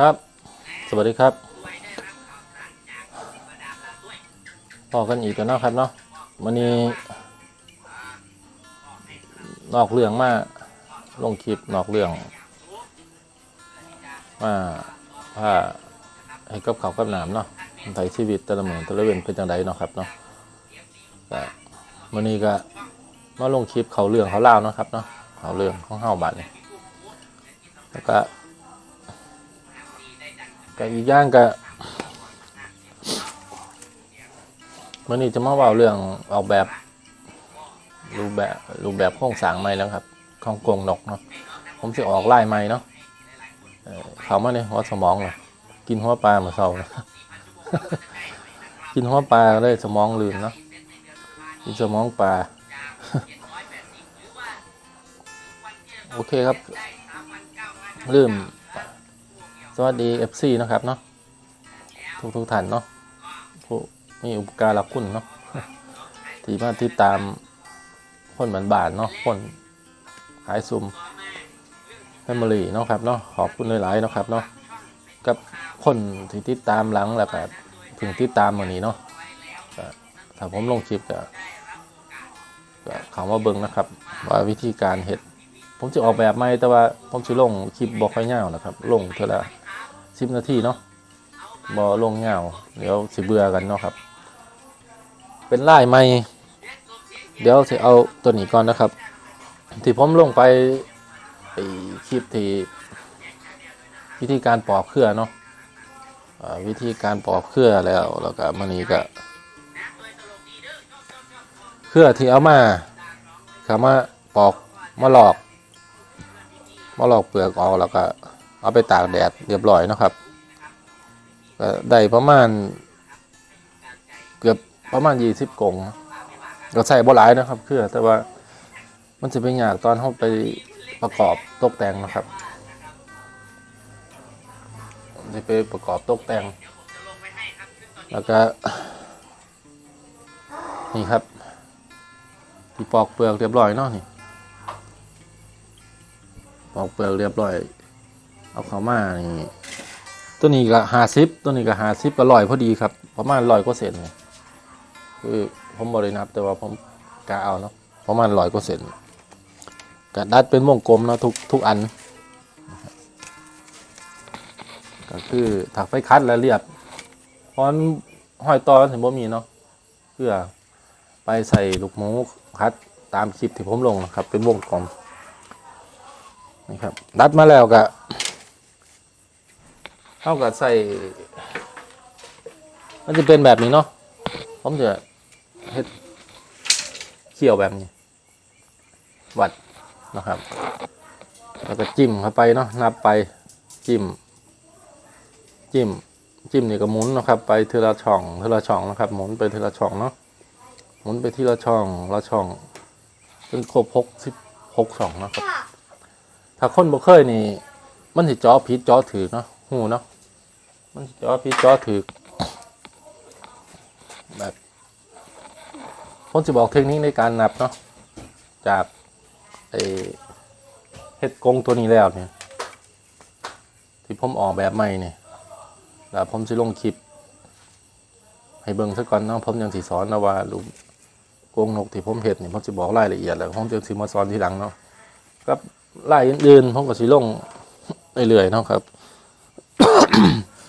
ครับ สวัสดีครับพอกันอีกแล้วนะครับเนาะวันนี้ นอกเรื่องมาลงคลิปนอกเรื่องมาผ้าให้กับเขากับหนามเนาะไทยชีวิตแต่ละเมือนแต่ละเวนเป็นจังไดเนาะครับเนาะก็วันนี้ก็มาลงคลิปเขาเรื่องเขาเล่าเนาะครับเนาะเขาเรื่องของเฮาบัดนี่แล้วก็ ก็อีกอย่างก็มื่อนี้จะมาเว่าเรื่องออกแบบรูปแบบรูปแบบโครงสร้างใหม่แล้วครับของกรงนกเนาะผมจะออกลายใหม่เนาะเขามาในหัวสมองเลยกินหัวปลาเหมือนเศร้านะกินหัวปลาเลยสมองลืมเนาะกินสมองปลาโอเคครับลืม สวัสดี FC นะครับเนาะทุกทุกท่านเนาะผู้มีอุปการะคุณเนาะที่มาติดตามคนบานบานเนาะคนหายซุมแฟมิลี่เนาะครับเนาะขอบคุณหลายๆเนาะครับเนาะกับคนที่ติดตามหลังแล้วก็ถึงติดตามวันนี้เนาะถ้าผมลงคลิปก็เขามาเบิ่งนะครับ ว่าวิธีการเห็ด ผมจะออกแบบใหม่แต่ว่าผมจะลงคลิปบอกค่อยยาวนะครับ ลงเท่าละ สิบนาทีเนาะบอลงยาเดี๋ยวสิเบื่อกันเนาะครับ เป็นลายใหม่ เดี๋ยวจะเอาตัวนี้ก่อนนะครับ ที่ผมลงไปไอคลิปที่วิธีการปอกเครือเนาะวิธีการปอกเครือแล้วแล้วก็มันนี้ก็เครือที่เอามาเขามาปอกมาหลอกมาหลอกเปลือกออกแล้วก็ เอาไปตากแดดเรียบร้อยนะครับก็ได้ประมาณ เกือบประมาณยี่สิบกงก็ใส่บ่หลายนะครับเพื่อแต่ว่ามันจะเป็นอยางตอนเขาไปประกอบตกแต่งนะครับจะไปประกอบตกแต่ง แล้วก็ นี่ครับ ที่ปอกเปลือกเรียบร้อยเนาะนี่ ปอกเปลือกเรียบร้อย เอาเข้ามานี่ตัวนี้ก็ห้าสิบตัวนี้ก็ห้าสิบก็ร้อยพอดีครับประมาณร้อยกว่าเซนเนี่ยคือผมบรินับ แต่ว่าผมกะเอาเนาะประมาณร้อยกว่าเซนก็ดัดเป็นวงกลมเนาะทุกทุกอัน ก็คือถักไฟคัดแล้วเรียบพราะห้อยตอถึงบ่มีเนาะเพื่อไปใส่ลูกหมูคัดตามคลิปที่ผมลงนะครับ เป็นวงกลมนี่ครับดัดมาแล้วก็ เท่ากับใส่ มันจะเป็นแบบนี้เนาะ ผมจะเฮ็ดเขี่ยวแบบนี้ วัดนะครับ แล้วก็จิ้มเข้าไปเนาะ นับไป จิ้ม จิ้ม จิ้มนี่ก็หมุนนะครับ ไปทีละช่องทีละช่องนะครับ หมุนไปทีละช่องเนาะ หมุนไปทีละช่องละช่องจนครบหกสิบหกช่องนะครับ ถ้าคนบ่เคยนี่มันสิจอผิดจอถือเนาะหูเนาะ มันจอผิดจอถือแบบผมจะบอกเทคนิคในการนับเนาะจากไอเฮ็ดกงตัวนี้แล้วเนี่ย ที่ผมออกแบบใหม่เนี่ยแล้วผมจะลงคลิป ให้เบิ่งซะก่อนเนาะผมยังสิสอนนะว่าลูกกงนกที่ผมเฮ็ดนี่ยผมจะบอกรายละเอียดแล้วผมจะสิมาสอนทีหลังเนาะกับลายอื่นๆผมก็สิลงเรื่อยๆเนาะครับ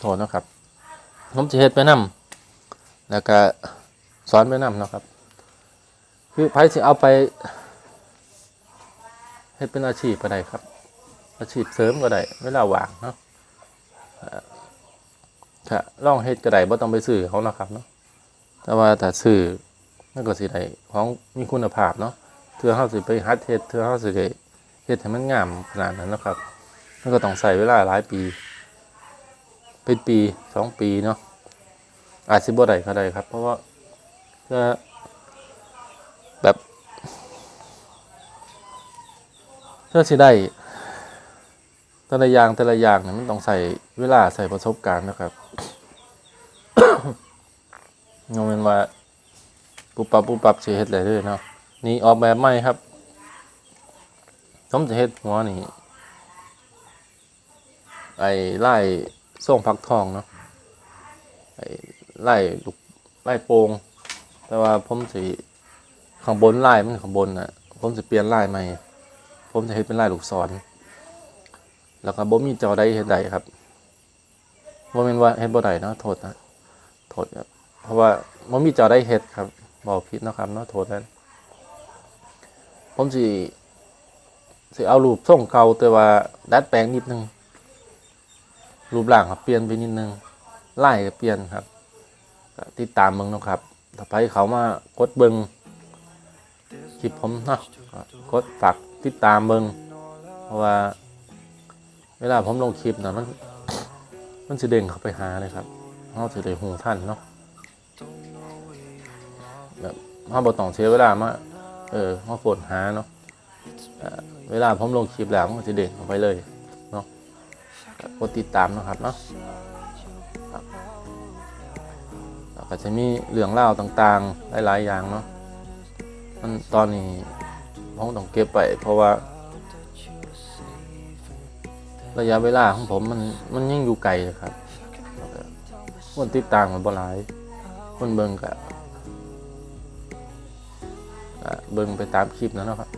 โทษนะครับผมจะเฮ็ดไปนำแล้วก็สอนไปนำเนาะครับ คือไผสิเอาไปเฮ็ดเป็นอาชีพก็ได้ครับ อาชีพเสริมก็ได้เวลาว่างเนาะเอ่อค่ะลองเฮ็ดก็ได้บ่ต้องไปซื้อเขานะครับเนาะแต่ว่าถ้าซื้อมันก็สิได้ของมีคุณภาพเนาะเทื่อเฮาสิไปหัดเฮ็ดเทื่อเฮาสิได้เฮ็ดให้มันงามขนาดนั้นนะครับมันก็ต้องใส่เวลาหลายปี เป็นปีสองปีเนาะอาจสิบ่ได้ก็ได้ครับ เพราะว่าเพื่อแบบเพื่อสิได้แต่ละอย่างแต่ละอย่างเนี่ยมันต้องใส่เวลาใส่ประสบการณ์นะครับงงเป็นว่าปุบปับปุบปับสิเฮ็ดอะไรเลยเนาะนี่ออกแบบใหม่ครับผมจะเฮ็ดหัวนี่ไอ้ไล่ ส่งพักทองเนาะไล่ลูกไล่โปงแต่ว่าผมสิข้างบนไล่มันข้างบนน่ะ ผมสิเปลี่ยนไล่ใหม่ผมจะเฮ็ดเป็นไล่ลูกศรแล้วก็บ่มีจอใดเฮ็ดใดครับบ่แม่นว่าเฮ็ดบ่ได้เนาะโทษนะโทษครับเพราะว่าบ่มีจอใดเฮ็ดครับบอกผิดเนาะครับเนาะโทษนั้นผมสิสิเอารูปทรงเก่าแต่ว่าดัดแปลงนิดนึง รูปร่างครับเปลี่ยนไปนิดนึงไล่ก็เปลี่ยนครับติดตามเบิ่งนะครับถ้าไปเขามากดเบิ่งคลิปผมเนาะกดฝากติดตามเบิ่งเพราะว่า เวลาผมลงคลิปนะมันมันจะเด้งเข้าไปหาเลยครับเขาจะได้หูท่านเนาะแบบเขาบอกต้องเสียเวลามาเออเขาฝนหาเนาะเวลาผมลงคลิปแล้วมันก็จะเด้งเข้าไปเลย กดติดตามนะครับเนาะครับแล้วก็จะมีเรื่องเล่าต่างๆ หลายๆอย่างเนาะมันตอนนี้ผมต้องเก็บไปเพราะว่า ระยะเวลาของผมมันมันยังอยู่ไกลครับคนติดตามมันบ่หลาย คนเบิ่งกะเบิ่งไปตามคลิปนะเนาะครับ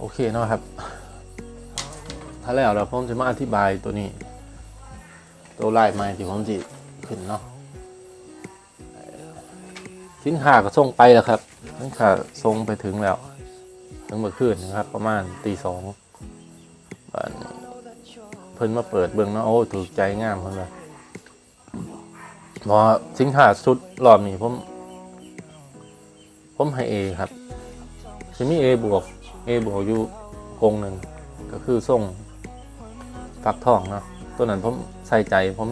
โอเคเนาะครับ ถ้าแล้วเราผมจะมาอธิบายตัวนี้ ตัวลายไม้ที่ผมจิขึ้นเนาะสินค้าก็ส่งไปแล้วครับสินค้าส่งไปถึงแล้วถึงเมื่อคืนนะครับ ประมาณตีสองเพิ่นมาเปิดเบิ่งเนาะโอ้ถูกใจงามเพิ่นเลยพอสินค้าสุดรอบนี้ผม ผมให้เอครับจะมีเอบวก เอบวกอยู่กงหนึ่งก็คือส่งฟักทองเนาะตัวนั้นผมใส่ใจผม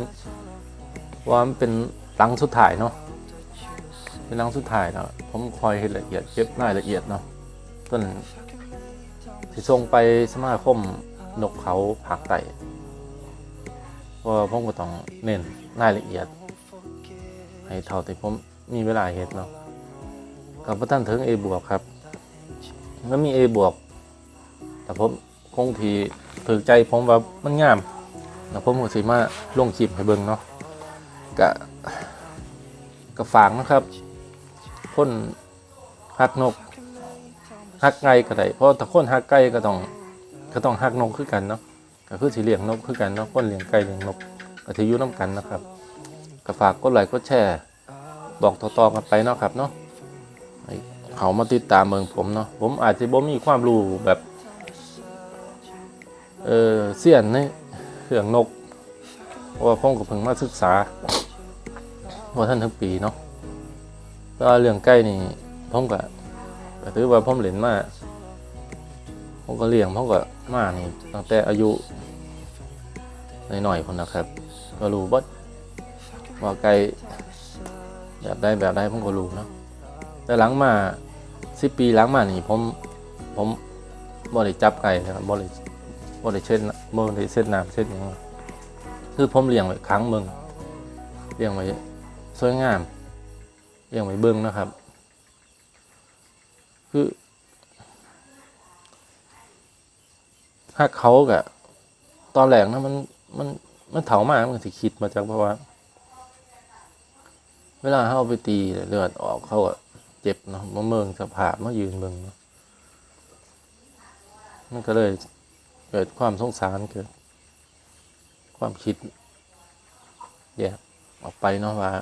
ว่ามันเป็นลังสุดท้ายเนาะเป็นลังสุดท้ายแล้วผมคอยให้ละเอียดเก็บรายละเอียดเนาะต้นสิส่งไปสมาคมนกเขาผักไต่เพราะว่าผมก็ต้องเน้นรายละเอียด ให้เท่าที่ผมมีเวลาเห็ดเนาะกับพระท่านถึง A บวกครับ แล้วมี A บวก แต่ผมคงทีถือใจผมว่ามันงามแล้วผมก็สิมาลงคลิปให้เบิ่งเนาะกะกะฝากนะครับคนหักนกฮักไก่ก็ได้เพราะถ้าคนฮักไก่ก็ต้องก็ต้องฮักนกคือกันเนาะก็คือสิเลี้ยงนกคือกันเนาะคนเลี้ยงไก่เลี้ยงนกก็ถืออยู่น้ำกันนะครับก็ฝากกดไลค์กดแชร์ บอกต่อๆกันไปเนาะครับเนาะ เขามาติดตามเมืองผมเนาะผมอาจจะบ่มีความรู้แบบเออเสียนในเรื่องนกเพราะว่าผมก็เพิ่งมาศึกษาว่าท่านทั้งปีเนาะแล้วเรื่องไก่นี่ผมก็ก็ถือว่าผมเล่นมาผมก็เลี้ยงผมก็มานี่ตั้งแต่อายุหน่อยๆคนนะครับ ก็รู้บ่ว่าไก่แบบใดแบบใดผมก็รู้เนาะแต่หลังมา สิปีหลังมานี่ผมผมบ่ได้จับไก่นะครับบ่ได้บ่ได้เช่นบ่ได้เส้นน้ำเส้นหยังคือผมเลี้ยงไว้ครั้งเบิ่งเลี้ยงไว้สวยงามเลี้ยงไว้เบิ่งนะครับ คือถ้าเขากะตอนแรกนะมันมันมันเถามากมันสิคิดมาจากเพราะว่า เวลาเขาเอาไปตีเลือดออกเขาก็ เจ็บเนาะมาเมืองสภาพมายืนเมืองเนาะมันก็เลยเกิดความสงสารเกิด ความคิดแยกออกไปเนาะว่า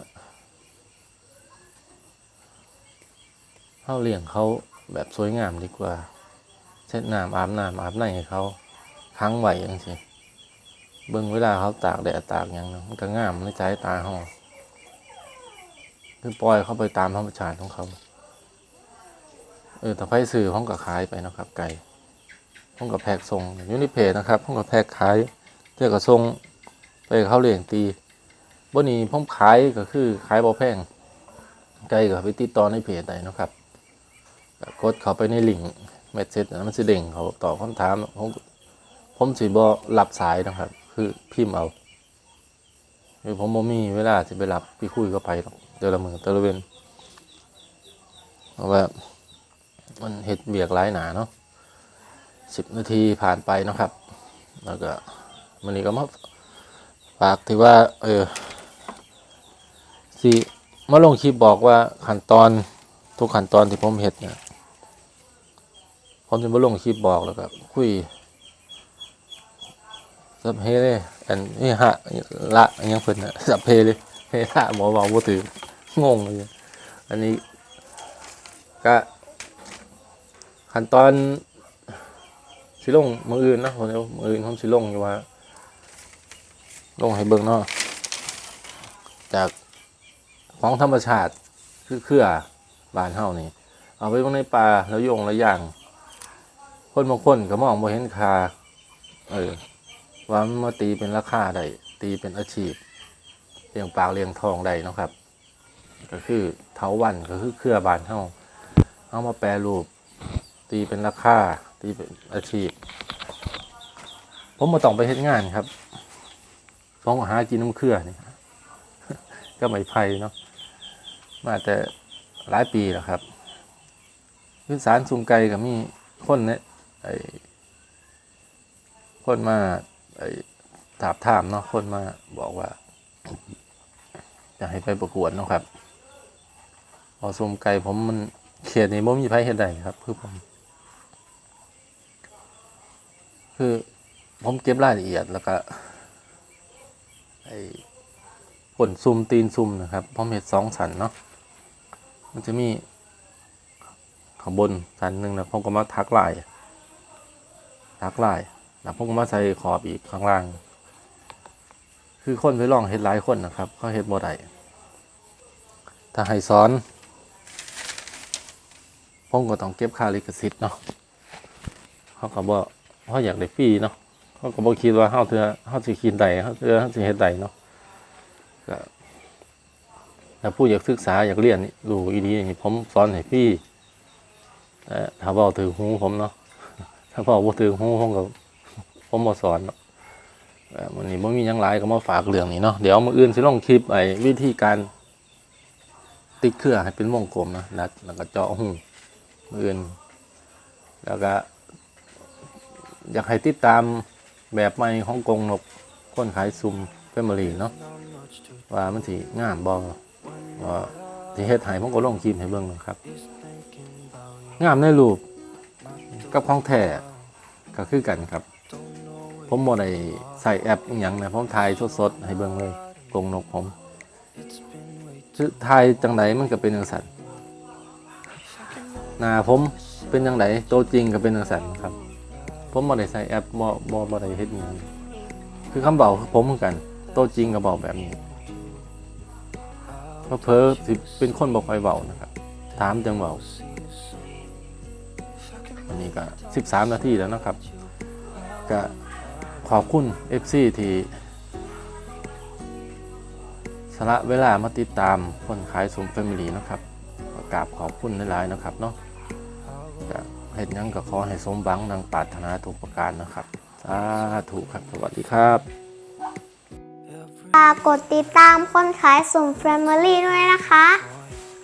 เขาเลี้ยงเขาแบบสวยงามดีกว่าเช็ดน้ำอาบน้ำอาบในให้เขาค้างไหวอย่างสิเบิ่งเวลาเขาตากแดดตากอย่างนั้นมันก็งามในใจตาเขาคือปล่อยเขาไปตามธรรมชาติของเขา เออแต่ไฟสื่อห้องกับขายไปนะครับไก่ห้องกับแพกส่งยู่ในเพจนะครับห้องกับแพกขายเจ้ากับส่งไปเขาเลี้ยงตีบนนี้ผมขายก็คือขายบ่แพงไก่ก็ไปติดต่อในเพจได้เนะครับกดเข้าไปในลิงก์เมสเซจมันสิเด้งเขาตอบคำถามผมผมสิบ่รับสายนะครับ คือพิมพ์เอาคือผมบ่มีเวลาสิไปรับไปคุยก็ไปหรอกแต่ละมือแต่ละเวนเพราะว่า มันเฮ็ดเบียกหลายหนาเนาะสิบนาทีผ่านไปนะครับ แล้วก็มันนี้ก็มาฝากที่ว่า เออสิมาลงคลิปบอกว่าขั้นตอนทุกขั้นตอนที่ผมเห็ดเนี่ยผมจะมาลงคลิปบอกแล้วก็คุยสับเพเลยอันนี่ฮะละอันยังเพิ่นนะสับเพเลยเฮละหมอบอกว่าถืองงเลยอันนี้ก็ ขั้นตอนสิลงมืออื่นนะผมเดี๋ยวมืออื่นผมสิลงอยู่ว่า ลงให้เบิ่งเนาะจากของธรรมชาติคือเครือบานเฮานี่ เอาไปลงในป่าแล้วโยงแล้วย่าง คนบางคนก็มองบ่เห็นค่าเออว่ามันมาตีเป็นราคาได้ตีเป็นอาชีพเลี้ยงปลากเลี้ยงทองได้นะครับ ก็คือเถาวันก็คือเครือบานเฮาเอามาแปรรูป ตีเป็นราคาตีเป็นอาชีพ ผมมาต้องไปเฮ็ดงานครับผมก็หากินน้ำเครือนี่ก็ไม่ไผ่เนาะมาแต่หลายปีแล้วครับคือสารสุงไก่กับมีคนเนี่ยไอ้คนมาไอ้ถามถามเนาะคนมาบอกว่าอยากให้ไปประกวดเนาะครับพอสุมไก่ผมมันเขียนนี่บ่มีไผเฮ็ดได้ครับ คือผม คือผมเก็บรายละเอียดแล้วก็ไอ้ผลซุ่มตีนซุ่มนะครับผมเห็ดสองสันเนาะมันจะมีข้างบนสันหนึ่งนะผมก็มาทักลายทักลายแล้วผมก็มาใส่ขอบอีกข้างล่าง คือคนไปลองเห็ดหลายคนนะครับเขาเห็ดบ่ได้ถ้าให้สอนผมก็ต้องเก็บค่าลิขสิทธิ์เนาะเขาก็บอก เขาอยากได้ฟรีเนาะเขาก็บอกคิดว่าเฮาเถือเฮาสิกินได้เฮาเถือเฮาสิเฮ็ดไดเนาะก็ถ้าผู้อยากศึกษาอยากเรียนนี่รู้อีดีนี่ผมสอนให้ฟรีแต่ถ้าเว้าถือหูผมเนาะถ้าเว้าถือหูผมก็ผมบ่สอนเนาะวันนี้บ่มียังหลายก็มาฝากเรื่องนี้เนาะเดี๋ยวมื้ออื่นสิลงคลิปไอ้วิธีการติดเครื่องให้เป็นวงกลมนะนัดแล้วก็เจาะหูมืออื่น แล้วก็ อยากให้ติดตามแบบใหม่ของกงนกคนขายซุมเฟมิลี่เนาะว่ามันสิงามบ่ว่าที่เฮ็ดให้ผมก็ลงคลิปให้เบิ่งนะครับ งามในรูปกับของแท้ก็คือกันครับ ผมบ่ได้ใส่แอปอหยังนะผมถ่ายสดๆให้เบิ่งเลยกรงนกผมถ่ายจังไดมันก็เป็นจังซั่นหน้าผมเป็นจังไดตัวจริงก็เป็นจังซั่นครับ ผมบ่ได้ใส่แอปบ่บ่บ่ได้เฮ็ดหยังคือคำเบาคือผมเหมือนกัน โตจริงก็เบาแบบนี้เพราะเพอสิเป็นคนบ่ค่อยเบานะครับ ถามจังเบาอันนี้ก็ 13 นาทีแล้วนะครับ ก็ขอบคุณ FC ที่สละเวลามาติดตามคนขายสมแฟมิลี่นะครับกราบขอบคุณหลายๆนะครับเนาะ เห็นยังกับขอให้สมบังดังปรารถนาทุกประการนะครับ สาธุครับ สวัสดีครับฝากกดติดตามคนขายสุ่ม Family ด้วยนะคะ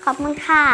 ขอบคุณค่ะ